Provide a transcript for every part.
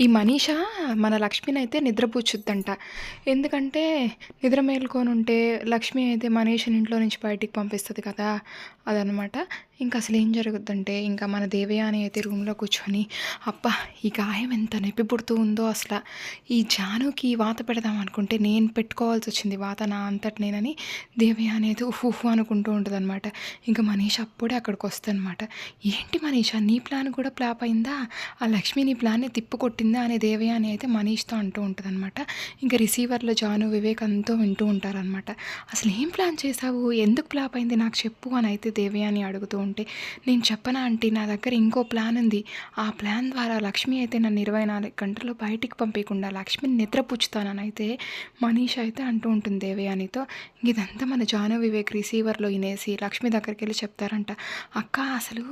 ఈ మనీష మన లక్ష్మిని అయితే నిద్రపుచ్చుద్దంట ఎందుకంటే నిద్ర మేలుకొని ఉంటే లక్ష్మి అయితే మనీషని ఇంట్లో నుంచి బయటికి పంపిస్తుంది కదా. అదనమాట. ఇంకా అసలు ఏం జరుగుతుందంటే ఇంకా మన దేవయాని అయితే రూమ్లో కూర్చొని అబ్బా ఈ గాయం ఎంత నొప్పి పుడుతూ ఉందో అసలు. ఈ జానుకి వాత పెడదాం అనుకుంటే నేను పెట్టుకోవాల్సి వచ్చింది వాత నా అంతటి నేనని దేవయాని అయితే ఉఫ్ అనుకుంటూ ఉంటుంది అనమాట ఇంకా మనీష్ అప్పుడే అక్కడికి వస్తుందన్నమాట ఏంటి మనీష నీ ప్లాన్ కూడా ప్లాప్ అయిందా? ఆ లక్ష్మి నీ ప్లాన్ని తిప్పుకొట్టిందా అనే దేవయాని అయితే మనీష్తో అంటూ ఉంటుంది అనమాట ఇంకా రిసీవర్లో జాను వివేక్ అంతా వింటూ ఉంటారనమాట. అసలు ఏం ప్లాన్ చేసావు ఎందుకు ప్లాప్ అయింది నాకు చెప్పు అని అయితే దేవయాని అడుగుతూ ఉంటే నేను చెప్పనా అంటే నా దగ్గర ఇంకో ప్లాన్ ఉంది. ఆ ప్లాన్ ద్వారా లక్ష్మి అయితే నన్ను ఇరవై నాలుగు గంటలు బయటికి పంపించకుండా లక్ష్మిని నిద్రపుచ్చుతానని అయితే మనీష్ అయితే అంటూ ఉంటుంది దేవయానితో ఇదంతా మన జాను వివేక్ రిసీవర్లో వినేసి లక్ష్మి దగ్గరికి వెళ్ళి చెప్తారంట అక్క అసలు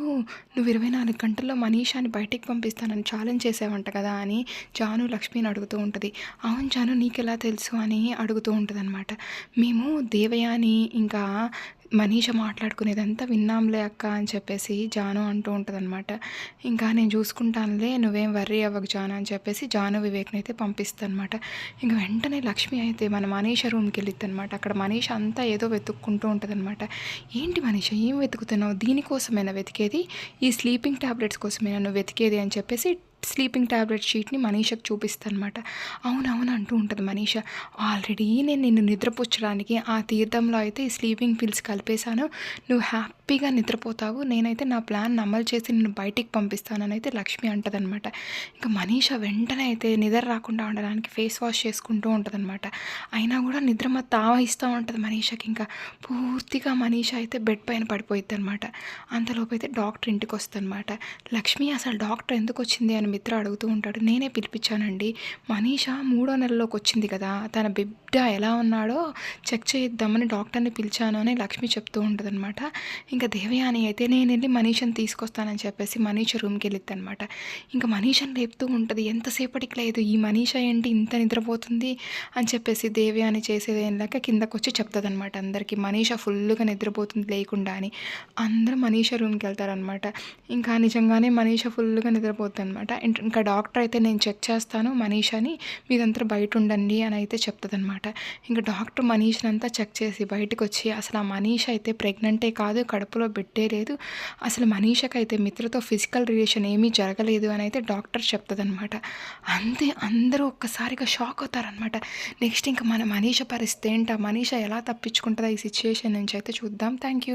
నువ్వు ఇరవై నాలుగు గంటల్లో మనీషాని బయటికి పంపిస్తానని ఛాలెంజ్ చేసావంట కదా అని జాను లక్ష్మిని అడుగుతూ ఉంటుంది. అవును జాను నీకెలా తెలుసు అని అడుగుతూ ఉంటుంది అనమాట మేము దేవయాని ఇంకా మనీష మాట్లాడుకునేదంతా విన్నాంలే అక్క అని చెప్పేసి జాను అంటూ ఉంటుంది అనమాట ఇంకా నేను చూసుకుంటానులే నువ్వేం వర్రీ అవ్వకు జాను అని చెప్పేసి జాను వివేక్ని అయితే పంపిస్తాను అనమాట ఇంకా వెంటనే లక్ష్మి అయితే మన మనీష రూమ్కి వెళ్ళిద్ది అనమాట అక్కడ మనీష అంతా ఏదో వెతుక్కుంటూ ఉంటుందన్నమాట. ఏంటి మనీష ఏం వెతుకుతున్నావు? దీనికోసమైనా వెతికేది? ఈ స్లీపింగ్ టాబ్లెట్స్ కోసమైనా నువ్వు వెతికేది? అని చెప్పేసి స్లీపింగ్ ట్యాబ్లెట్ షీట్ని మనీషకు చూపిస్తానమాట. అవునవును అంటూ ఉంటుంది మనీష. ఆల్రెడీ నేను నిన్ను నిద్రపుచ్చడానికి ఆ తీర్థంలో అయితే ఈ స్లీపింగ్ పిల్స్ కలిపేశాను. నువ్వు హ్యాపీగా నిద్రపోతావు. నేనైతే నా ప్లాన్ అమలు చేసి నిన్ను బయటికి పంపిస్తానని అయితే లక్ష్మి అంటదనమాట. ఇంకా మనీష వెంటనే అయితే నిద్ర రాకుండా ఉండడానికి ఫేస్ వాష్ చేసుకుంటూ ఉంటుందన్నమాట అయినా కూడా నిద్ర మా తావహిస్తూ ఉంటుంది మనీషకి. ఇంకా పూర్తిగా మనీష అయితే బెడ్ పైన పడిపోయిద్ది అనమాట అంతలోపు అయితే డాక్టర్ ఇంటికి వస్తుందన్నమాట లక్ష్మి అసలు డాక్టర్ ఎందుకు వచ్చింది అని మిత్ర అడుగుతూ ఉంటాడు నేనే పిలిపించానండి. మనీష మూడో నెలలోకి వచ్చింది కదా తన బిడ్డ ఎలా ఉన్నాడో చెక్ చేయిద్దామని డాక్టర్ని పిలిచాను అని లక్ష్మి చెప్తూ ఉంటుంది అనమాట ఇంకా దేవయాని అయితే నేను వెళ్ళి మనీషని తీసుకొస్తానని చెప్పేసి మనీష రూమ్కి వెళ్ళిద్ది అనమాట ఇంకా మనీషని లేపుతూ ఉంటుంది. ఎంతసేపటికి లేదు? ఈ మనీష ఏంటి ఇంత నిద్రపోతుంది? అని చెప్పేసి దేవయాని చేసేది ఏంలాక కిందకు వచ్చి చెప్తుంది అనమాట అందరికీ. మనీష ఫుల్గా నిద్రపోతుంది లేకుండా అని. అందరూ మనీష రూమ్కి వెళ్తారనమాట ఇంకా నిజంగానే మనీష ఫుల్గా నిద్రపోతుంది అనమాట ఇంకా డాక్టర్ అయితే నేను చెక్ చేస్తాను మనీషని. మీరంతా బయట ఉండండి అని అయితే చెప్తుంది అనమాట అనమాట. ఇంకా డాక్టర్ మనీష్ని అంతా చెక్ చేసి బయటకు వచ్చి అసలు ఆ మనీష్ అయితే ప్రెగ్నెంటే కాదు కడుపులో బిడ్డే లేదు అసలు మనీషకి అయితే మిత్రతో ఫిజికల్ రిలేషన్ ఏమీ జరగలేదు అని అయితే డాక్టర్ చెప్తుందనమాట. అంతే అందరూ ఒక్కసారిగా షాక్ అవుతారనమాట. నెక్స్ట్ ఇంకా మన మనీష పరిస్థితి ఏంటా? మనీష ఎలా తప్పించుకుంటుందా ఈ సిచ్యుయేషన్ నుంచి అయితే చూద్దాం. Thank you.